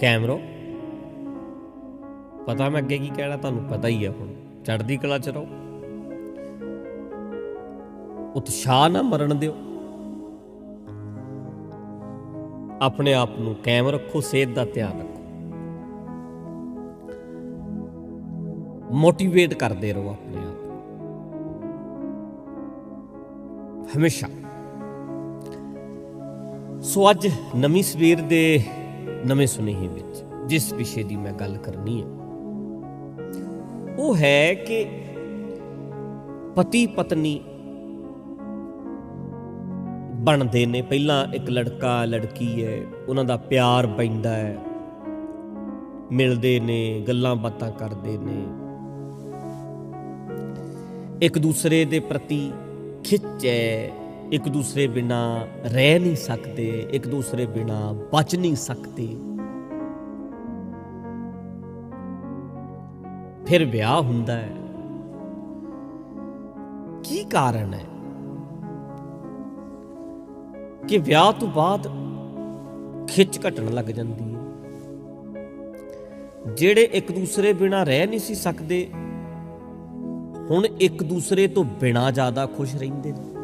Camaro. ਪਤਾ ਮੈਂ ਅੱਗੇ ਕੀ ਕਹਿਣਾ, ਤੁਹਾਨੂੰ ਪਤਾ ਹੀ ਹੈ ਹੁਣ। ਚੜ੍ਹਦੀ ਕਲਾ ਚ ਰਹੋ। ਉਤਸ਼ਾਹ ਨਾ ਮਰਨ ਦਿਓ। ਆਪਣੇ ਆਪ ਨੂੰ ਕਾਇਮ ਰੱਖੋ, ਸਿਹਤ ਦਾ ਧਿਆਨ ਰੱਖੋ। ਮੋਟੀਵੇਟ ਕਰਦੇ ਰਹੋ ਆਪਣੇ ਆਪ ਨੂੰ। ਹਮੇਸ਼ਾ। ਸੋ ਅੱਜ ਨਵੀਂ ਸਵੇਰ ਦੇ ਨਵੇਂ ਸੁਨੇਹੇ ਵਿੱਚ, ਜਿਸ ਵਿਸ਼ੇ ਦੀ ਮੈਂ ਗੱਲ ਕਰਨੀ ਹੈ। ਉਹ ਹੈ ਕਿ ਪਤੀ ਪਤਨੀ ਬਣਦੇ ਨੇ। ਪਹਿਲਾਂ ਇੱਕ ਲੜਕਾ, ਲੜਕੀ ਹੈ, ਉਹਨਾਂ ਦਾ ਪਿਆਰ ਪੈਂਦਾ ਹੈ। ਮਿਲਦੇ ਨੇ, ਗੱਲਾਂ ਬਾਤਾਂ ਕਰਦੇ ਨੇ। ਇੱਕ ਦੂਸਰੇ ਦੇ ਪ੍ਰਤੀ ਖਿੱਚ ਹੈ। ਇੱਕ ਦੂਸਰੇ ਬਿਨਾ ਰਹਿ ਨਹੀਂ ਸਕਦੇ, ਇੱਕ ਦੂਸਰੇ ਬਿਨਾ ਬਚ ਨਹੀਂ ਸਕਦੇ। ਫਿਰ ਵਿਆਹ ਹੁੰਦਾ ਹੈ। ਕੀ ਕਾਰਨ ਹੈ? ਕਿ ਵਿਆਹ ਤੋਂ ਬਾਅਦ ਖਿੱਚ ਘਟਣ ਲੱਗ ਜਾਂਦੀ ਹੈ। ਜਿਹੜੇ ਇੱਕ ਦੂਸਰੇ ਬਿਨਾ ਰਹਿ ਨਹੀਂ ਸੀ ਸਕਦੇ, ਹੁਣ ਇੱਕ ਦੂਸਰੇ ਤੋਂ ਬਿਨਾ ਜ਼ਿਆਦਾ ਖੁਸ਼ ਰਹਿੰਦੇ ਨੇ।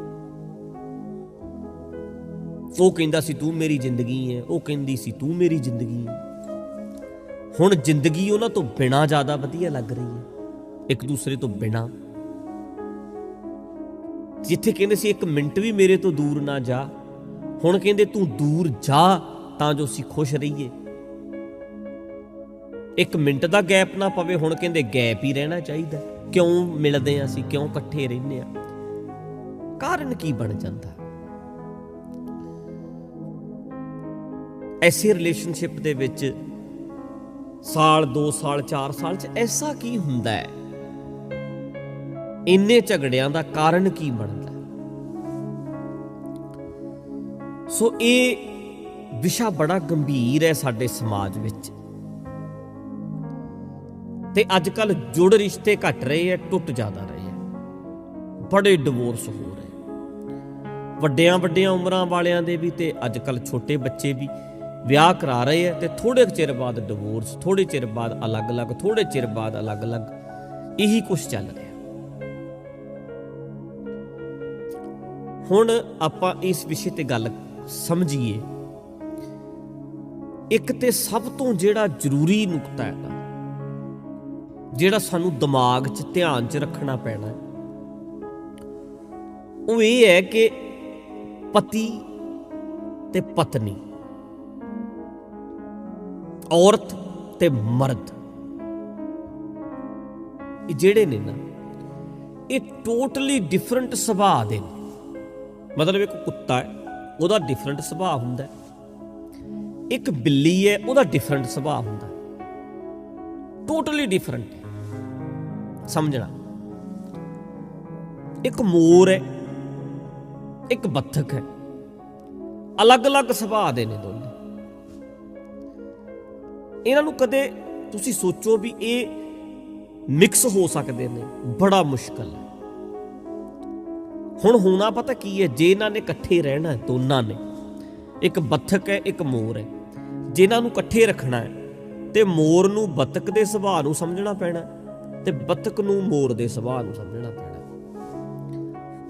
ਉਹ ਕਹਿੰਦਾ ਸੀ, ਤੂੰ ਮੇਰੀ ਜ਼ਿੰਦਗੀ ਹੈ ਉਹ ਕਹਿੰਦੀ ਸੀ, ਤੂੰ ਮੇਰੀ ਜ਼ਿੰਦਗੀ ਹੈ ਹੁਣ ਜ਼ਿੰਦਗੀ ਉਹਨਾਂ ਤੋਂ ਬਿਨਾ ਜ਼ਿਆਦਾ ਵਧੀਆ ਲੱਗ ਰਹੀ ਹੈ ਇੱਕ ਦੂਸਰੇ ਤੋਂ ਬਿਨਾ। ਜਿੱਥੇ ਕਹਿੰਦੇ ਸੀ, ਇੱਕ ਮਿੰਟ ਵੀ ਮੇਰੇ ਤੋਂ ਦੂਰ ਨਾ ਜਾ। ਹੁਣ ਕਹਿੰਦੇ, ਤੂੰ ਦੂਰ ਜਾ ਤਾਂ ਜੋ ਅਸੀਂ ਖੁਸ਼ ਰਹੀਏ। ਇੱਕ ਮਿੰਟ ਦਾ ਗੈਪ ਨਾ ਪਵੇ, ਹੁਣ ਕਹਿੰਦੇ, ਗੈਪ ਹੀ ਰਹਿਣਾ ਚਾਹੀਦਾ। ਕਿਉਂ ਮਿਲਦੇ ਆ ਅਸੀਂ? ਕਿਉਂ ਇਕੱਠੇ ਰਹਿੰਦੇ ਆ? ਕਾਰਨ ਕੀ ਬਣ ਜਾਂਦਾ? ਐਸੇ ਰਿਲੇਸ਼ਨਸ਼ਿਪ ਦੇ ਵਿੱਚ ਸਾਲ 2 ਸਾਲ 4 ਸਾਲ ਚ ਐਸਾ ਕੀ ਹੁੰਦਾ ਹੈ? ਇੰਨੇ ਝਗੜਿਆਂ ਦਾ ਕਾਰਨ ਕੀ ਬਣਦਾ ਸੋ ਇਹ ਵਿਸ਼ਾ ਬੜਾ ਗੰਭੀਰ ਹੈ ਸਾਡੇ ਸਮਾਜ ਵਿੱਚ। ਤੇ ਅੱਜ ਕੱਲ ਜੁੜ ਰਿਸ਼ਤੇ ਘਟ ਰਹੇ ਐ ਟੁੱਟ ਜ਼ਿਆਦਾ ਰਹੇ ਐ ਬੜੇ ਡਿਵੋਰਸ ਹੋ ਰਹੇ ਵੱਡਿਆਂ ਵੱਡਿਆਂ ਉਮਰਾਂ ਵਾਲਿਆਂ ਦੇ ਵੀ ਤੇ ਅੱਜ ਕੱਲ ਛੋਟੇ ਬੱਚੇ ਵੀ ਵਿਆਹ ਕਰਾ ਰਹੇ ਐ ਤੇ ਥੋੜੇ ਚਿਰ ਬਾਅਦ ਡਿਵੋਰਸ ਥੋੜੇ ਚਿਰ ਬਾਅਦ ਅਲੱਗ-ਅਲੱਗ, ਥੋੜੇ ਚਿਰ ਬਾਅਦ ਅਲੱਗ-ਅਲੱਗ, ਇਹੀ ਕੁਝ ਚੱਲ ਰਿਹਾ। ਹੁਣ ਆਪਾਂ ਇਸ ਵਿਸ਼ੇ ਤੇ ਗੱਲ ਸਮਝੀਏ। ਇੱਕ ਤੇ ਸਭ ਤੋਂ ਜਿਹੜਾ ਜ਼ਰੂਰੀ ਨੁਕਤਾ ਹੈ ਜਿਹੜਾ ਸਾਨੂੰ ਦਿਮਾਗ 'ਚ ਧਿਆਨ 'ਚ ਰੱਖਣਾ ਪੈਣਾ ਹੈ, ਉਹ ਇਹ ਹੈ ਕਿ ਪਤੀ ਤੇ ਪਤਨੀ ਔਰਤ ਤੇ ਮਰਦ। ਇਹ ਜਿਹੜੇ ਨੇ ਨਾ, ਇਹ ਟੋਟਲੀ ਡਿਫਰੈਂਟ ਸੁਭਾਅ ਦੇ ਨੇ। ਮਤਲਬ ਇੱਕ ਕੁੱਤਾ ਹੈ, ਉਹਦਾ ਡਿਫਰੈਂਟ ਸੁਭਾਅ ਹੁੰਦਾ ਹੈ। ਇੱਕ ਬਿੱਲੀ ਹੈ, ਉਹਦਾ ਡਿਫਰੈਂਟ ਸੁਭਾਅ ਹੁੰਦਾ ਟੋਟਲੀ ਡਿਫਰੈਂਟ ਸਮਝਣਾ? ਇੱਕ ਮੋਰ ਹੈ, ਇੱਕ ਬੱਤਖ ਹੈ। ਅਲੱਗ-ਅਲੱਗ ਸੁਭਾਅ ਦੇ ਨੇ ਦੋਨੇ। ਇਹਨਾਂ ਨੂੰ ਕਦੇ ਤੁਸੀਂ ਸੋਚੋ ਵੀ ਇਹ ਮਿਕਸ ਹੋ ਸਕਦੇ ਨੇ, ਬੜਾ ਮੁਸ਼ਕਲ ਹੈ। ਹੁਣ ਹੋਣਾ ਪਤਾ ਕੀ ਹੈ, ਜੇ ਇਹਨਾਂ ਨੇ ਇਕੱਠੇ ਰਹਿਣਾ ਹੈ, ਦੋਨਾਂ ਨੇ, ਇੱਕ ਬੱਤਖ ਹੈ, ਇੱਕ ਮੋਰ ਹੈ, ਜੇ ਇਹਨਾਂ ਨੂੰ ਇਕੱਠੇ ਰੱਖਣਾ ਹੈ, ਤੇ ਮੋਰ ਨੂੰ ਬੱਤਖ ਦੇ ਸੁਭਾਅ ਨੂੰ ਸਮਝਣਾ ਪੈਣਾ ਹੈ, ਤੇ ਬੱਤਖ ਨੂੰ ਮੋਰ ਦੇ ਸੁਭਾਅ ਨੂੰ ਸਮਝਣਾ ਪੈਣਾ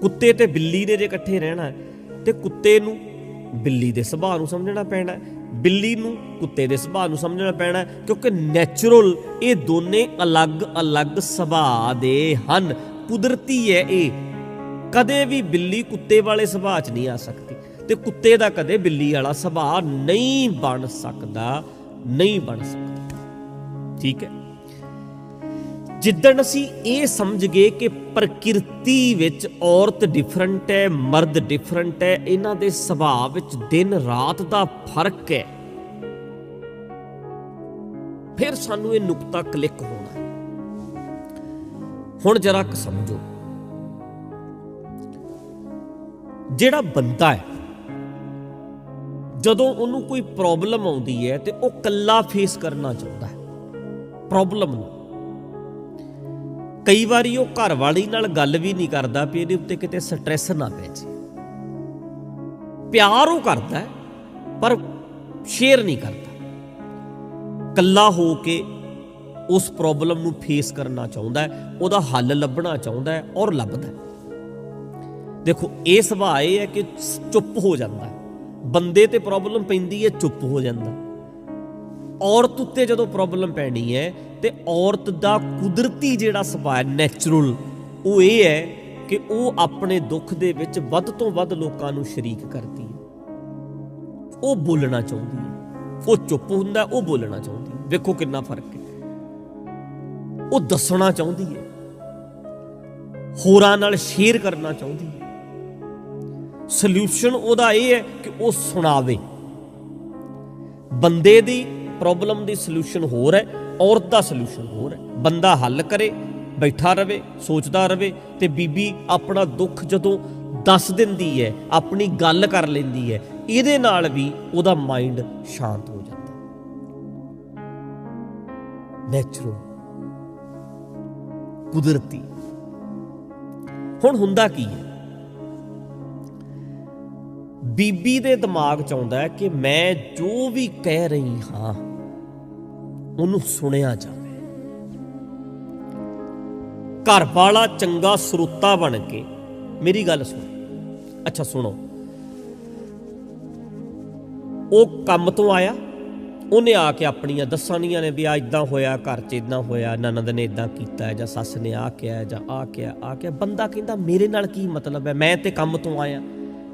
ਕੁੱਤੇ ਤੇ ਬਿੱਲੀ ਨੇ ਜੇ ਇਕੱਠੇ ਰਹਿਣਾ ਹੈ, ਤੇ ਕੁੱਤੇ ਨੂੰ ਬਿੱਲੀ ਦੇ ਸੁਭਾਅ ਨੂੰ ਸਮਝਣਾ ਪੈਣਾ ਹੈ। ਬਿੱਲੀ ਨੂੰ ਕੁੱਤੇ ਦੇ ਸੁਭਾਅ ਨੂੰ ਸਮਝਣਾ ਪੈਣਾ ਹੈ, ਕਿਉਂਕਿ ਨੈਚੁਰਲ ਇਹ ਦੋਨੇ ਅਲੱਗ-ਅਲੱਗ ਸੁਭਾਅ ਦੇ ਹਨ। ਕੁਦਰਤੀ ਹੈ ਇਹ। ਕਦੇ ਵੀ ਬਿੱਲੀ ਕੁੱਤੇ ਵਾਲੇ ਸੁਭਾਅ 'ਚ ਨਹੀਂ ਆ ਸਕਦੀ ਤੇ ਕੁੱਤੇ ਦਾ ਕਦੇ ਬਿੱਲੀ ਵਾਲਾ ਸੁਭਾਅ ਨਹੀਂ ਬਣ ਸਕਦਾ, ਨਹੀਂ ਬਣ ਸਕਦਾ। ਠੀਕ ਹੈ। ਜਿੱਦਣ ਅਸੀਂ ਇਹ ਸਮਝ ਗਏ ਕਿ ਪ੍ਰਕਿਰਤੀ ਵਿੱਚ ਔਰਤ ਡਿਫਰੈਂਟ ਹੈ, ਮਰਦ ਡਿਫਰੈਂਟ ਹੈ, ਇਹਨਾਂ ਦੇ ਸੁਭਾਅ ਵਿੱਚ ਦਿਨ ਰਾਤ ਦਾ ਫ਼ਰਕ ਹੈ, ਫਿਰ ਸਾਨੂੰ ਇਹ ਨੁਕਤਾ ਕਲਿੱਕ ਹੋਣਾ ਹੁਣ ਜਰਾ ਕੁ ਸਮਝੋ। ਜਿਹੜਾ ਬੰਦਾ ਹੈ, ਜਦੋਂ ਉਹਨੂੰ ਕੋਈ ਪ੍ਰੋਬਲਮ ਆਉਂਦੀ ਹੈ ਤੇ ਉਹ ਕੱਲਾ ਫੇਸ ਕਰਨਾ ਚਾਹੁੰਦਾ ਹੈ ਪ੍ਰੋਬਲਮ ਨੂੰ। ਕਈ ਵਾਰੀ ਉਹ ਘਰ ਵਾਲੀ ਨਾਲ ਗੱਲ ਵੀ ਨਹੀਂ ਕਰਦਾ ਵੀ ਇਹਦੇ ਉੱਤੇ ਕਿਤੇ ਸਟ੍ਰੈਸ ਨਾ ਪੈ ਜੇ। ਪਿਆਰ ਉਹ ਕਰਦਾ, ਪਰ ਸ਼ੇਅਰ ਨਹੀਂ ਕਰਦਾ। ਕੱਲਾ ਹੋ ਕੇ ਉਸ ਪ੍ਰੋਬਲਮ ਨੂੰ ਫੇਸ ਕਰਨਾ ਚਾਹੁੰਦਾ ਹੈ, ਉਹਦਾ ਹੱਲ ਲੱਭਣਾ ਚਾਹੁੰਦਾ ਹੈ ਔਰ ਲੱਭਦਾ ਹੈ। ਦੇਖੋ, ਇਹ ਸੁਭਾਅ ਇਹ ਹੈ ਕਿ ਚੁੱਪ ਹੋ ਜਾਂਦਾ ਬੰਦੇ ਤੇ ਪ੍ਰੋਬਲਮ ਪੈਂਦੀ ਹੈ, ਚੁੱਪ ਹੋ ਜਾਂਦਾ ਔਰਤ ਉੱਤੇ ਜਦੋਂ ਪ੍ਰੋਬਲਮ ਪੈਣੀ ਹੈ ਤੇ ਔਰਤ ਦਾ ਕੁਦਰਤੀ ਜਿਹੜਾ ਸੁਭਾਅ ਨੈਚੁਰਲ ਉਹ ਇਹ ਹੈ ਕਿ ਉਹ ਆਪਣੇ ਦੁੱਖ ਦੇ ਵਿੱਚ ਵੱਧ ਤੋਂ ਵੱਧ ਲੋਕਾਂ ਨੂੰ ਸ਼ਰੀਕ ਕਰਦੀ ਹੈ। ਉਹ ਬੋਲਣਾ ਚਾਹੁੰਦੀ ਹੈ। ਉਹ ਚੁੱਪ ਹੁੰਦਾ, ਉਹ ਬੋਲਣਾ ਚਾਹੁੰਦੀ ਹੈ। ਵੇਖੋ ਕਿੰਨਾ ਫ਼ਰਕ ਹੈ। ਉਹ ਦੱਸਣਾ ਚਾਹੁੰਦੀ ਹੈ। ਹੋਰਾਂ ਨਾਲ ਸ਼ੇਅਰ ਕਰਨਾ ਚਾਹੁੰਦੀ ਹੈ। ਸੋਲੂਸ਼ਨ ਉਹਦਾ ਇਹ ਹੈ ਕਿ ਉਹ ਸੁਣਾਵੇ। ਬੰਦੇ ਦੀ ਪ੍ਰੋਬਲਮ ਦੀ ਸੋਲੂਸ਼ਨ ਹੋਰ ਹੈ। ਔਰਤ ਦਾ ਸੋਲੂਸ਼ਨ ਹੋਰ ਹੈ। ਬੰਦਾ ਹੱਲ ਕਰੇ, ਬੈਠਾ ਰਵੇ, ਸੋਚਦਾ ਰਵੇ ਤੇ ਬੀਬੀ ਆਪਣਾ ਦੁੱਖ ਜਦੋਂ ਦੱਸ ਦਿੰਦੀ ਹੈ, ਆਪਣੀ ਗੱਲ ਕਰ ਲੈਂਦੀ ਹੈ, ਇਹਦੇ ਨਾਲ ਵੀ ਉਹਦਾ ਮਾਈਂਡ ਸ਼ਾਂਤ ਹੋ ਜਾਂਦਾ। ਨੈਚੁਰਲ ਕੁਦਰਤੀ। ਹੁਣ ਹੁੰਦਾ ਕੀ ਹੈ? ਬੀਬੀ ਦੇ ਦਿਮਾਗ ਚ ਆਉਂਦਾ ਹੈ ਕਿ ਮੈਂ ਜੋ ਵੀ ਕਹਿ ਰਹੀ ਹਾਂ ਉਹਨੂੰ ਸੁਣਿਆ ਜਾਵੇ। ਘਰ ਵਾਲਾ ਚੰਗਾ ਸਰੋਤਾ ਬਣ ਕੇ, ਮੇਰੀ ਗੱਲ ਸੁਣ। ਅੱਛਾ, ਸੁਣੋ। ਉਹ ਕੰਮ ਤੋਂ ਆਇਆ। ਉਹਨੇ ਆ ਕੇ ਆਪਣੀਆਂ ਦੱਸਣੀਆਂ ਨੇ ਵੀ ਆ ਇਦਾਂ ਹੋਇਆ, ਘਰ 'ਚ ਇਦਾਂ ਹੋਇਆ, ਨਨਦ ਨੇ ਇਦਾਂ ਕੀਤਾ, ਜਾਂ ਸੱਸ ਨੇ ਆ ਕਿਹਾ, ਜਾਂ ਆ ਕਿਹਾ ਆ ਕਿਹਾ। ਬੰਦਾ ਕਹਿੰਦਾ, ਮੇਰੇ ਨਾਲ ਕੀ ਮਤਲਬ ਹੈ? ਮੈਂ ਤੇ ਕੰਮ ਤੋਂ ਆਇਆ।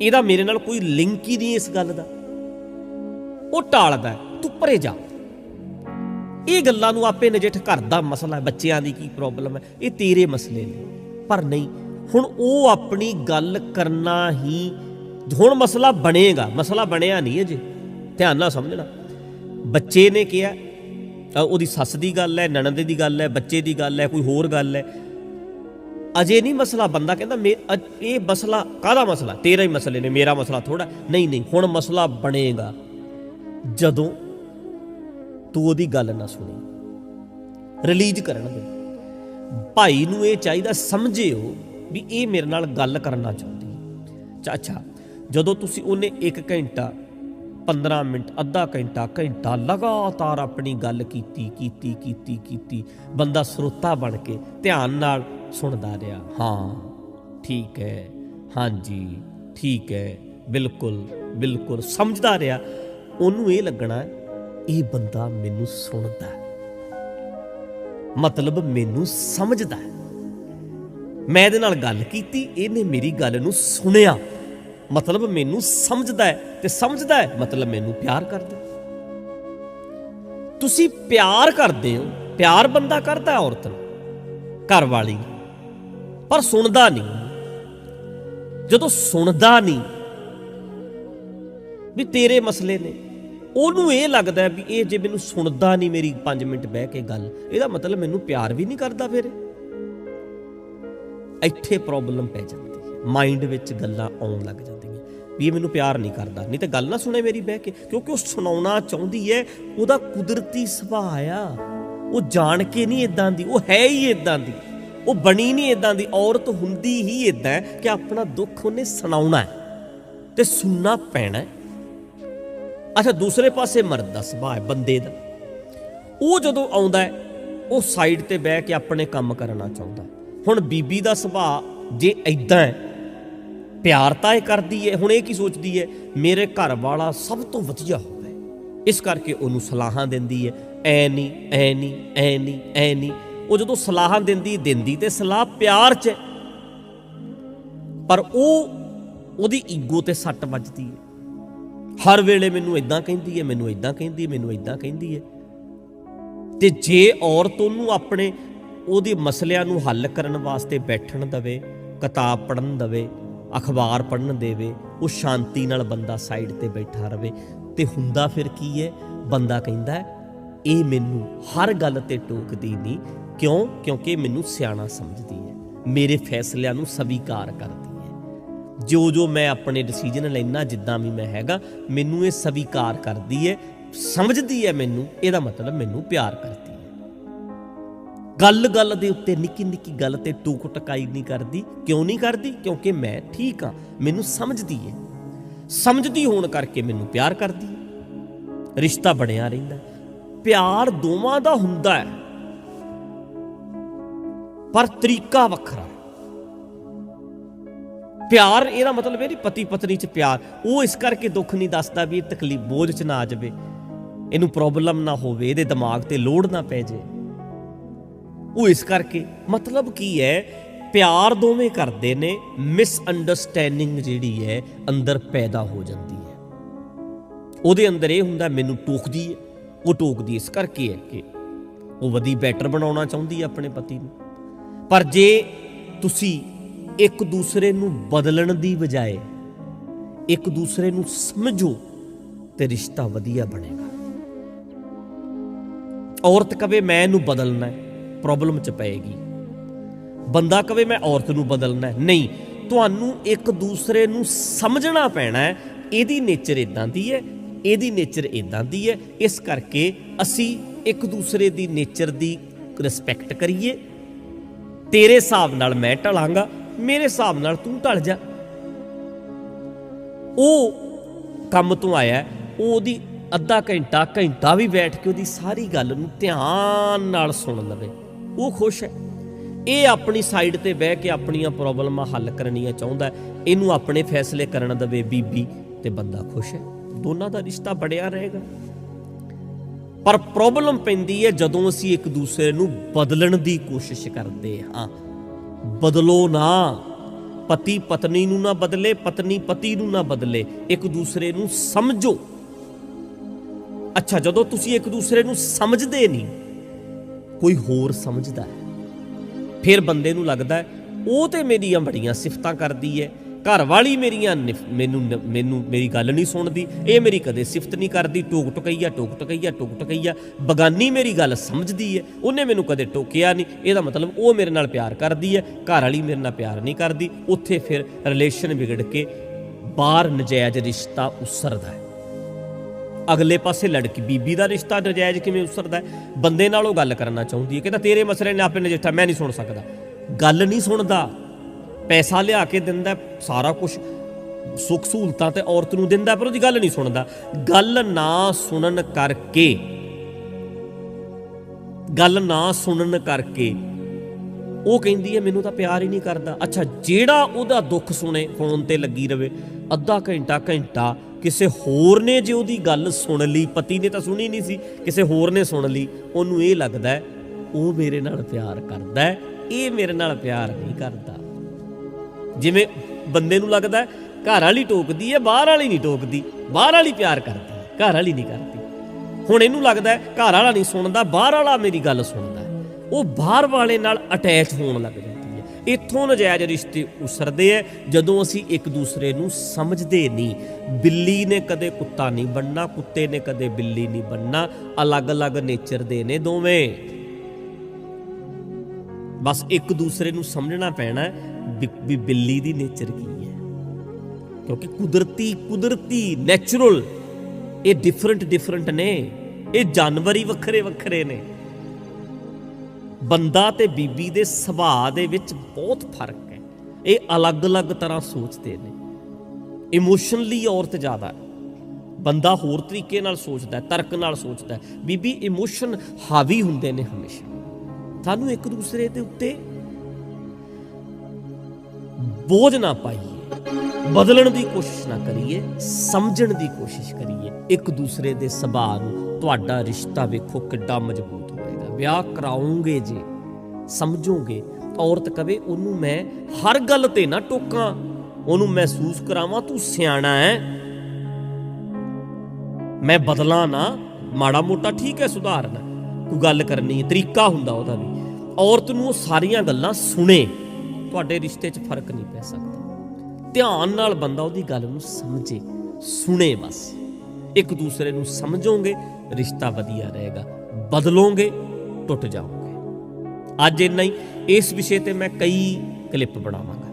ਇਹਦਾ ਮੇਰੇ ਨਾਲ ਕੋਈ ਲਿੰਕ ਹੀ ਨਹੀਂ ਇਸ ਗੱਲ ਦਾ। ਉਹ ਟਾਲਦਾ ਤੂੰ ਪਰੇ ਜਾ। ਇਹ ਗੱਲਾਂ ਨੂੰ ਆਪੇ ਨਜਿੱਠ ਘਰ ਦਾ ਮਸਲਾ ਹੈ, ਬੱਚਿਆਂ ਦੀ ਕੀ ਪ੍ਰੋਬਲਮ ਹੈ, ਇਹ ਤੇਰੇ ਮਸਲੇ ਨੇ। ਪਰ ਨਹੀਂ, ਹੁਣ ਉਹ ਆਪਣੀ ਗੱਲ ਕਰਨਾ ਹੀ, ਹੁਣ ਮਸਲਾ ਬਣੇਗਾ, ਮਸਲਾ ਬਣਿਆ ਨਹੀਂ ਅਜੇ। ਧਿਆਨ ਨਾਲ ਸਮਝਣਾ। ਬੱਚੇ ਨੇ ਕਿਹਾ ਉਹਦੀ ਸੱਸ ਦੀ ਗੱਲ ਹੈ, ਨਣਦ ਦੀ ਗੱਲ ਹੈ, ਬੱਚੇ ਦੀ ਗੱਲ ਹੈ, ਕੋਈ ਹੋਰ ਗੱਲ ਹੈ। ਅਜੇ ਨਹੀਂ ਮਸਲਾ ਬੰਦਾ ਕਹਿੰਦਾ ਮੇ ਅ- ਇਹ ਮਸਲਾ ਕਾਹਦਾ ਮਸਲਾ? ਤੇਰਾ ਹੀ ਮਸਲੇ ਨੇ, ਮੇਰਾ ਮਸਲਾ ਥੋੜਾ ਨਹੀਂ ਨਹੀਂ, ਹੁਣ ਮਸਲਾ ਬਣੇਗਾ। ਜਦੋਂ ਤੂੰ ਉਹਦੀ ਗੱਲ ਨਾ ਸੁਣੀ। ਰਿਲੀਜ਼ ਕਰਨ ਦੇ ਭਾਈ ਨੂੰ ਇਹ ਚਾਹੀਦਾ ਸਮਝਿਓ ਵੀ ਇਹ ਮੇਰੇ ਨਾਲ ਗੱਲ ਕਰਨਾ ਚਾਹੁੰਦੀ ਹੈ। ਅੱਛਾ ਅੱਛਾ, ਜਦੋਂ ਤੁਸੀਂ ਉਹਨੇ 1 ਘੰਟਾ 15 ਮਿੰਟ, ਅੱਧਾ ਘੰਟਾ ਘੰਟਾ ਲਗਾਤਾਰ ਆਪਣੀ ਗੱਲ ਕੀਤੀ ਕੀਤੀ ਕੀਤੀ ਕੀਤੀ, ਬੰਦਾ ਸਰੋਤਾ ਬਣ ਕੇ ਧਿਆਨ ਨਾਲ ਸੁਣਦਾ ਰਿਹਾ। ਹਾਂ, ਠੀਕ ਹੈ, ਹਾਂਜੀ, ਠੀਕ ਹੈ, ਬਿਲਕੁਲ ਬਿਲਕੁਲ ਸਮਝਦਾ ਰਿਹਾ। ਉਹਨੂੰ ਇਹ ਲੱਗਣਾ ਇਹ ਬੰਦਾ ਮੈਨੂੰ ਸੁਣਦਾ ਹੈ। ਮਤਲਬ ਮੈਨੂੰ ਸਮਝਦਾ ਹੈ। ਮੈਂ ਇਹਦੇ ਨਾਲ ਗੱਲ ਕੀਤੀ, ਇਹਨੇ ਮੇਰੀ ਗੱਲ ਨੂੰ ਸੁਣਿਆ। ਮਤਲਬ ਮੈਨੂੰ ਸਮਝਦਾ ਹੈ ਤੇ ਸਮਝਦਾ ਹੈ, ਮਤਲਬ ਮੈਨੂੰ ਪਿਆਰ ਕਰਦਾ ਤੁਸੀਂ ਪਿਆਰ ਕਰਦੇ ਹੋ, ਪਿਆਰ ਬੰਦਾ ਕਰਦਾ ਔਰਤ ਨੂੰ ਘਰ ਵਾਲੀ ਪਰ ਸੁਣਦਾ ਨਹੀਂ। ਜਦੋਂ ਸੁਣਦਾ ਨਹੀਂ, ਵੀ ਤੇਰੇ ਮਸਲੇ ਨੇ ਉਹਨੂੰ ਇਹ ਲੱਗਦਾ ਵੀ ਇਹ ਜੇ ਮੈਨੂੰ ਸੁਣਦਾ ਨਹੀਂ ਮੇਰੀ 5 ਮਿੰਟ ਬਹਿ ਕੇ ਗੱਲ, ਇਹਦਾ ਮਤਲਬ ਮੈਨੂੰ ਪਿਆਰ ਵੀ ਨਹੀਂ ਕਰਦਾ ਫਿਰ। ਇੱਥੇ ਪ੍ਰੋਬਲਮ ਪੈ ਜਾਂਦੀ ਹੈ। ਮਾਈਂਡ ਵਿੱਚ ਗੱਲਾਂ ਆਉਣ ਲੱਗ ਜਾਂਦੀਆਂ। ਵੀ ਇਹ ਮੈਨੂੰ ਪਿਆਰ ਨਹੀਂ ਕਰਦਾ। ਨਹੀਂ ਤਾਂ ਗੱਲ ਨਾ ਸੁਣੇ ਮੇਰੀ ਬਹਿ ਕੇ, ਕਿਉਂਕਿ ਉਹ ਸੁਣਾਉਣਾ ਚਾਹੁੰਦੀ ਹੈ, ਉਹਦਾ ਕੁਦਰਤੀ ਸੁਭਾਅ ਆ। ਉਹ ਜਾਣ ਕੇ ਨਹੀਂ ਇਦਾਂ ਦੀ, ਉਹ ਹੈ ਹੀ ਇਦਾਂ ਦੀ। ਉਹ ਬਣੀ ਨਹੀਂ ਇਦਾਂ ਦੀ, ਔਰਤ ਹੁੰਦੀ ਹੀ ਇਦਾਂ ਕਿ ਆਪਣਾ ਦੁੱਖ ਉਹਨੇ ਸੁਣਾਉਣਾ ਹੈ ਤੇ ਸੁਣਨਾ ਪੈਣਾ ਅੱਛਾ, ਦੂਸਰੇ ਪਾਸੇ ਮਰਦ ਦਾ ਸੁਭਾਅ ਹੈ, ਬੰਦੇ ਦਾ। ਉਹ ਜਦੋਂ ਆਉਂਦਾ ਉਹ ਸਾਈਡ ਤੇ ਬਹਿ ਕੇ ਆਪਣੇ ਕੰਮ ਕਰਨਾ ਚਾਹੁੰਦਾ। ਹੁਣ ਬੀਬੀ ਦਾ ਸੁਭਾਅ ਜੇ ਐਦਾਂ ਹੈ, ਪਿਆਰ ਤਾਂ ਇਹ ਕਰਦੀ ਹੈ, ਹੁਣ ਇਹ ਕੀ ਸੋਚਦੀ ਹੈ, ਮੇਰੇ ਘਰ ਵਾਲਾ ਸਭ ਤੋਂ ਵਧੀਆ ਹੋਵੇ। ਇਸ ਕਰਕੇ ਉਹਨੂੰ ਸਲਾਹਾਂ ਦਿੰਦੀ ਹੈ, ਐ ਨਹੀਂ ਐ ਨਹੀਂ ਐ ਨਹੀਂ ਐ ਨਹੀਂ ਉਹ ਜਦੋਂ ਸਲਾਹਾਂ ਦਿੰਦੀ ਦਿੰਦੀ ਤੇ ਸਲਾਹ ਪਿਆਰ 'ਚ ਹੈ। ਪਰ ਉਹ, ਉਹਦੀ ਈਗੋ ਤੇ ਸੱਟ ਵੱਜਦੀ ਹੈ। ਹਰ ਵੇਲੇ ਮੈਨੂੰ ਇਦਾਂ ਕਹਿੰਦੀ ਹੈ ਮੈਨੂੰ ਇਦਾਂ ਕਹਿੰਦੀ ਹੈ ਮੈਨੂੰ ਇਦਾਂ ਕਹਿੰਦੀ ਹੈ ਤੇ ਜੇ ਔਰਤ ਉਹਨੂੰ ਆਪਣੇ ਉਹਦੇ ਮਸਲਿਆਂ ਨੂੰ ਹੱਲ ਕਰਨ ਵਾਸਤੇ ਬੈਠਣ ਦਵੇ, ਕਿਤਾਬ ਪੜ੍ਹਨ ਦਵੇ, ਅਖਬਾਰ ਪੜ੍ਹਨ ਦੇਵੇ, ਉਹ ਸ਼ਾਂਤੀ ਨਾਲ ਬੰਦਾ ਸਾਈਡ ਤੇ ਬੈਠਾ ਰਵੇ, ਤੇ ਹੁੰਦਾ ਫਿਰ ਕੀ ਹੈ ਬੰਦਾ ਕਹਿੰਦਾ, ਇਹ ਮੈਨੂੰ ਹਰ ਗੱਲ ਤੇ ਟੋਕਦੀ ਨਹੀਂ, ਕਿਉਂ? ਕਿਉਂਕਿ ਮੈਨੂੰ ਸਿਆਣਾ ਸਮਝਦੀ ਹੈ ਮੇਰੇ ਫੈਸਲਿਆਂ ਨੂੰ ਸਵੀਕਾਰ ਕਰਦੀ ਜੋ ਜੋ ਮੈਂ ਆਪਣੇ ਡਿਸੀਜਨ ਲੈਣਾ ਜਿੱਦਾਂ ਵੀ ਮੈਂ ਹੈਗਾ, ਮੈਨੂੰ ਇਹ ਸਵੀਕਾਰ ਕਰਦੀ ਹੈ ਸਮਝਦੀ ਹੈ ਮੈਨੂੰ, ਇਹਦਾ ਮਤਲਬ ਮੈਨੂੰ ਪਿਆਰ ਕਰਦੀ ਹੈ ਗੱਲ ਗੱਲ ਦੇ ਉੱਤੇ ਨਿੱਕੀ ਨਿੱਕੀ ਗੱਲ ਤੇ ਟੂਕ ਟਕਾਈ ਨਹੀਂ ਕਰਦੀ। ਕਿਉਂ ਨਹੀਂ ਕਰਦੀ? ਕਿਉਂਕਿ ਮੈਂ ਠੀਕ ਹਾਂ ਮੈਨੂੰ ਸਮਝਦੀ ਹੈ ਸਮਝਦੀ ਹੋਣ ਕਰਕੇ ਮੈਨੂੰ ਪਿਆਰ ਕਰਦੀ ਹੈ ਰਿਸ਼ਤਾ ਬਣਿਆ ਰਹਿੰਦਾ ਪਿਆਰ ਦੋਵਾਂ ਦਾ ਹੁੰਦਾ ਹੈ ਪਰ ਤਰੀਕਾ ਵੱਖਰਾ। ਪਿਆਰ, ਇਹਦਾ ਮਤਲਬ ਇਹ ਨਹੀਂ ਪਤੀ ਪਤਨੀ ਚ ਪਿਆਰ। ਉਹ ਇਸ ਕਰਕੇ ਦੁੱਖ ਨਹੀਂ ਦੱਸਦਾ ਵੀ ਇਹ ਤਕਲੀਫ ਬੋਝ ਚ ਨਾ ਆ ਜਾਵੇ। ਇਹਨੂੰ ਪ੍ਰੋਬਲਮ ਨਾ ਹੋਵੇ, ਇਹਦੇ ਦਿਮਾਗ ਤੇ ਲੋਡ ਨਾ ਪੈ ਜੇ। ਉਹ ਇਸ ਕਰਕੇ, ਮਤਲਬ ਕੀ ਹੈ, ਪਿਆਰ ਦੋਵੇਂ ਕਰਦੇ ਨੇ ਮਿਸ ਅੰਡਰਸਟੈਂਡਿੰਗ ਜਿਹੜੀ ਹੈ, ਅੰਦਰ ਪੈਦਾ ਹੋ ਜਾਂਦੀ ਹੈ। ਉਹਦੇ ਅੰਦਰ ਇਹ ਹੁੰਦਾ, ਮੈਨੂੰ ਟੋਕਦੀ ਹੈ, ਉਹ ਟੋਕਦੀ ਇਸ ਕਰਕੇ ਹੈ ਕਿ ਉਹ ਵਧੀ ਬੈਟਰ ਬਣਾਉਣਾ ਚਾਹੁੰਦੀ ਹੈ ਆਪਣੇ ਪਤੀ ਨੂੰ। ਪਰ ਜੇ ਤੁਸੀਂ ਇੱਕ ਦੂਸਰੇ ਨੂੰ ਬਦਲਣ ਦੀ ਬਜਾਏ ਇੱਕ ਦੂਸਰੇ ਨੂੰ ਸਮਝੋ ਤੇ ਰਿਸ਼ਤਾ ਵਧੀਆ ਬਣੇਗਾ। ਔਰਤ ਕਵੇ, ਮੈਂ ਇਹਨੂੰ ਬਦਲਣਾ ਹੈ ਪ੍ਰੋਬਲਮ ਚ ਪਏਗੀ। ਬੰਦਾ ਕਵੇ, ਮੈਂ ਔਰਤ ਨੂੰ ਬਦਲਣਾ ਹੈ। ਨਹੀਂ, ਤੁਹਾਨੂੰ ਇੱਕ ਦੂਸਰੇ ਨੂੰ ਸਮਝਣਾ ਪੈਣਾ ਹੈ, ਇਹਦੀ ਨੇਚਰ ਇਦਾਂ ਦੀ ਹੈ, ਇਹਦੀ ਨੇਚਰ ਇਦਾਂ ਦੀ ਹੈ, ਇਸ ਕਰਕੇ ਅਸੀਂ ਇੱਕ ਦੂਸਰੇ ਦੀ ਨੇਚਰ ਦੀ ਰਿਸਪੈਕਟ ਕਰੀਏ। ਤੇਰੇ ਹਿਸਾਬ ਨਾਲ ਮੈਂ ਢਲਾਂਗਾ ਮੇਰੇ ਹਿਸਾਬ ਨਾਲ ਤੂੰ ਢਲ ਜਾ। ਉਹ ਕੰਮ ਤੋਂ ਆਇਆ, ਉਹ ਉਹਦੀ ਅੱਧਾ ਘੰਟਾ ਘੰਟਾ ਵੀ ਬੈਠ ਕੇ ਉਹਦੀ ਸਾਰੀ ਗੱਲ ਨੂੰ ਧਿਆਨ ਨਾਲ ਸੁਣ ਲਵੇ। ਉਹ ਖੁਸ਼ ਹੈ। ਇਹ ਆਪਣੀ ਸਾਈਡ ਤੇ ਬਹਿ ਕੇ ਆਪਣੀਆਂ ਪ੍ਰੋਬਲਮਾਂ ਹੱਲ ਕਰਨੀਆਂ ਚਾਹੁੰਦਾ ਇਹਨੂੰ ਆਪਣੇ ਫੈਸਲੇ ਕਰਨ ਦਵੇ ਬੀਬੀ ਤੇ ਬੰਦਾ ਖੁਸ਼ ਹੈ। ਦੋਨਾਂ ਦਾ ਰਿਸ਼ਤਾ ਬੜਿਆ ਰਹੇਗਾ। ਪਰ ਪ੍ਰੋਬਲਮ ਪੈਂਦੀ ਹੈ ਜਦੋਂ ਅਸੀਂ ਇੱਕ ਦੂਸਰੇ ਨੂੰ ਬਦਲਣ ਦੀ ਕੋਸ਼ਿਸ਼ ਕਰਦੇ ਹਾਂ। ਬਦਲੋ ਨਾ। ਪਤੀ ਪਤਨੀ ਨੂੰ ਨਾ ਬਦਲੇ, ਪਤਨੀ ਪਤੀ ਨੂੰ ਨਾ ਬਦਲੇ। ਇੱਕ ਦੂਸਰੇ ਨੂੰ ਸਮਝੋ। ਅੱਛਾ, ਜਦੋਂ ਤੁਸੀਂ ਇੱਕ ਦੂਸਰੇ ਨੂੰ ਸਮਝਦੇ ਨਹੀਂ, ਕੋਈ ਹੋਰ ਸਮਝਦਾ ਹੈ। ਫਿਰ ਬੰਦੇ ਨੂੰ ਲੱਗਦਾ ਹੈ, ਉਹ ਤੇ ਮੇਰੀਆਂ ਬੜੀਆਂ ਸਿਫਤਾਂ ਕਰਦੀ ਹੈ। ਘਰ ਵਾਲੀ ਮੇਰੀਆਂ ਨਿਫ- ਮੈਨੂੰ ਨ- ਮੈਨੂੰ ਮੇਰੀ ਗੱਲ ਨਹੀਂ ਸੁਣਦੀ। ਇਹ ਮੇਰੀ ਕਦੇ ਸਿਫਤ ਨਹੀਂ ਕਰਦੀ। ਟੋਕ ਟਕਈਆ ਟੋਕ ਟਕਈਆ ਟੋਕ ਟਕਈਆ। ਬਗਾਨੀ ਮੇਰੀ ਗੱਲ ਸਮਝਦੀ ਹੈ ਉਹਨੇ ਮੈਨੂੰ ਕਦੇ ਟੋਕਿਆ ਨਹੀਂ। ਇਹਦਾ ਮਤਲਬ ਉਹ ਮੇਰੇ ਨਾਲ ਪਿਆਰ ਕਰਦੀ ਹੈ ਘਰ ਵਾਲੀ ਮੇਰੇ ਨਾਲ ਪਿਆਰ ਨਹੀਂ ਕਰਦੀ। ਉੱਥੇ ਫਿਰ ਰਿਲੇਸ਼ਨ ਵਿਗੜ ਕੇ ਬਾਹਰ ਨਜਾਇਜ਼ ਰਿਸ਼ਤਾ ਉਸਰਦਾ ਹੈ ਅਗਲੇ ਪਾਸੇ ਲੜਕੀ ਬੀਬੀ ਦਾ ਰਿਸ਼ਤਾ ਨਜਾਇਜ਼ ਕਿਵੇਂ ਉਸਰਦਾ ਹੈ ਬੰਦੇ ਨਾਲ ਉਹ ਗੱਲ ਕਰਨਾ ਚਾਹੁੰਦੀ ਹੈ ਕਹਿੰਦਾ ਤੇਰੇ ਮਸਲੇ ਨੇ ਆਪੇ ਨਜਿੱਠਾ, ਮੈਂ ਨਹੀਂ ਸੁਣ ਸਕਦਾ। ਗੱਲ ਨਹੀਂ ਸੁਣਦਾ। ਪੈਸਾ ਲਿਆ ਕੇ ਦਿੰਦਾ ਸਾਰਾ ਕੁਝ ਸੁੱਖ ਸਹੂਲਤਾਂ ਤੇ ਔਰਤ ਨੂੰ ਦਿੰਦਾ ਪਰ ਉਹਦੀ ਗੱਲ ਨਹੀਂ ਸੁਣਦਾ। ਗੱਲ ਨਾ ਸੁਣਨ ਕਰਕੇ, ਗੱਲ ਨਾ ਸੁਣਨ ਕਰਕੇ ਉਹ ਕਹਿੰਦੀ ਹੈ, ਮੈਨੂੰ ਤਾਂ ਪਿਆਰ ਹੀ ਨਹੀਂ ਕਰਦਾ। ਅੱਛਾ, ਜਿਹੜਾ ਉਹਦਾ ਦੁੱਖ ਸੁਣੇ, ਫੋਨ ਤੇ ਲੱਗੀ ਰਵੇ, ਅੱਧਾ ਘੰਟਾ ਘੰਟਾ ਕਿਸੇ ਹੋਰ ਨੇ ਜੇ ਉਹਦੀ ਗੱਲ ਸੁਣ ਲਈ, ਪਤੀ ਨੇ ਤਾਂ ਸੁਣੀ ਨਹੀਂ ਸੀ, ਕਿਸੇ ਹੋਰ ਨੇ ਸੁਣ ਲਈ, ਉਹਨੂੰ ਇਹ ਲੱਗਦਾ ਉਹ ਮੇਰੇ ਨਾਲ ਪਿਆਰ ਕਰਦਾ ਇਹ ਮੇਰੇ ਨਾਲ ਪਿਆਰ ਨਹੀਂ ਕਰਦਾ। ਜਿਵੇਂ ਬੰਦੇ ਨੂੰ ਲੱਗਦਾ ਘਰ ਵਾਲੀ ਟੋਕਦੀ ਹੈ, ਬਾਹਰ ਵਾਲੀ ਨਹੀਂ ਟੋਕਦੀ, ਬਾਹਰ ਵਾਲੀ ਪਿਆਰ ਕਰਦੀ ਹੈ, ਘਰ ਵਾਲੀ ਨਹੀਂ ਕਰਦੀ। ਹੁਣ ਇਹਨੂੰ ਲੱਗਦਾ ਘਰ ਵਾਲਾ ਨਹੀਂ ਸੁਣਦਾ, ਬਾਹਰ ਵਾਲਾ ਮੇਰੀ ਗੱਲ ਸੁਣਦਾ ਉਹ ਬਾਹਰ ਵਾਲੇ ਨਾਲ ਅਟੈਚ ਹੋਣ ਲੱਗ ਜਾਂਦੀ ਹੈ। ਇੱਥੋਂ ਨਜਾਇਜ਼ ਰਿਸ਼ਤੇ ਉਸਰਦੇ ਐ ਜਦੋਂ ਅਸੀਂ ਇੱਕ ਦੂਸਰੇ ਨੂੰ ਸਮਝਦੇ ਨਹੀਂ। ਬਿੱਲੀ ਨੇ ਕਦੇ ਕੁੱਤਾ ਨਹੀਂ ਬਣਨਾ, ਕੁੱਤੇ ਨੇ ਕਦੇ ਬਿੱਲੀ ਨਹੀਂ ਬਣਨਾ, ਅਲੱਗ-ਅਲੱਗ ਨੇਚਰ ਦੇ ਨੇ ਦੋਵੇਂ। ਬਸ ਇੱਕ ਦੂਸਰੇ ਨੂੰ ਸਮਝਣਾ ਪੈਣਾ ਵੀ ਬਿੱਲੀ ਦੀ ਨੇਚਰ ਕੀ ਹੈ? ਕਿਉਂਕਿ ਕੁਦਰਤੀ ਕੁਦਰਤੀ ਨੈਚੁਰਲ ਇਹ ਡਿਫਰੈਂਟ ਡਿਫਰੈਂਟ ਨੇ। ਇਹ ਜਾਨਵਰ ਹੀ ਵੱਖਰੇ ਵੱਖਰੇ ਨੇ। ਬੰਦਾ ਤੇ ਬੀਬੀ ਦੇ ਸੁਭਾਅ ਦੇ ਵਿੱਚ ਬਹੁਤ ਫ਼ਰਕ ਹੈ। ਇਹ ਅਲੱਗ-ਅਲੱਗ ਤਰ੍ਹਾਂ ਸੋਚਦੇ ਨੇ। ਇਮੋਸ਼ਨਲੀ ਔਰਤ ਜ਼ਿਆਦਾ ਹੈ। ਬੰਦਾ ਹੋਰ ਤਰੀਕੇ ਨਾਲ ਸੋਚਦਾ ਹੈ, ਤਰਕ ਨਾਲ ਸੋਚਦਾ ਹੈ। ਬੀਬੀ ਇਮੋਸ਼ਨ ਹਾਵੀ ਹੁੰਦੇ ਨੇ ਹਮੇਸ਼ਾ। ਸਾਨੂੰ ਇੱਕ ਦੂਸਰੇ ਦੇ ਉੱਤੇ ਬੋਝ ਨਾ ਪਾਈਏ। ਬਦਲਣ ਦੀ ਕੋਸ਼ਿਸ਼ ਨਾ ਕਰੀਏ, ਸਮਝਣ ਦੀ ਕੋਸ਼ਿਸ਼ ਕਰੀਏ। ਇੱਕ ਦੂਸਰੇ ਦੇ ਸੁਭਾਅ ਨੂੰ ਤੁਹਾਡਾ ਰਿਸ਼ਤਾ ਵੇਖੋ ਕਿੱਡਾ ਮਜ਼ਬੂਤ ਹੋਏਗਾ। ਵਿਆਹ ਕਰਾਉਂਗੇ ਜੇ, ਸਮਝੋਗੇ ਔਰਤ ਕਵੇ, ਉਹਨੂੰ ਮੈਂ ਹਰ ਗੱਲ ਤੇ ਨਾ ਟੋਕਾਂ। ਉਹਨੂੰ ਮਹਿਸੂਸ ਕਰਾਵਾਂ, ਤੂੰ ਸਿਆਣਾ ਹੈ ਮੈਂ ਬਦਲਾਂ ਨਾ, ਮਾੜਾ ਮੋਟਾ ਠੀਕ ਹੈ ਸੁਧਾਰਨਾ ਕੋਈ ਗੱਲ ਕਰਨੀ ਹੈ ਤਰੀਕਾ ਹੁੰਦਾ ਉਹਦਾ ਵੀ। ਔਰਤ ਨੂੰ ਉਹ ਸਾਰੀਆਂ ਗੱਲਾਂ ਸੁਣੇ। ਤੁਹਾਡੇ ਰਿਸ਼ਤੇ 'ਚ ਫ਼ਰਕ ਨਹੀਂ ਪੈ ਸਕਦਾ। ਧਿਆਨ ਨਾਲ ਬੰਦਾ ਉਹਦੀ ਗੱਲ ਨੂੰ ਸਮਝੇ, ਸੁਣੇ ਬਸ। ਇੱਕ ਦੂਸਰੇ ਨੂੰ ਸਮਝੋਗੇ, ਰਿਸ਼ਤਾ ਵਧੀਆ ਰਹੇਗਾ। ਬਦਲੋਗੇ, ਟੁੱਟ ਜਾਓਗੇ। ਅੱਜ ਇੰਨਾ ਹੀ। ਇਸ ਵਿਸ਼ੇ ਤੇ ਮੈਂ ਕਈ ਕਲਿੱਪ ਬਣਾਵਾਂਗਾ।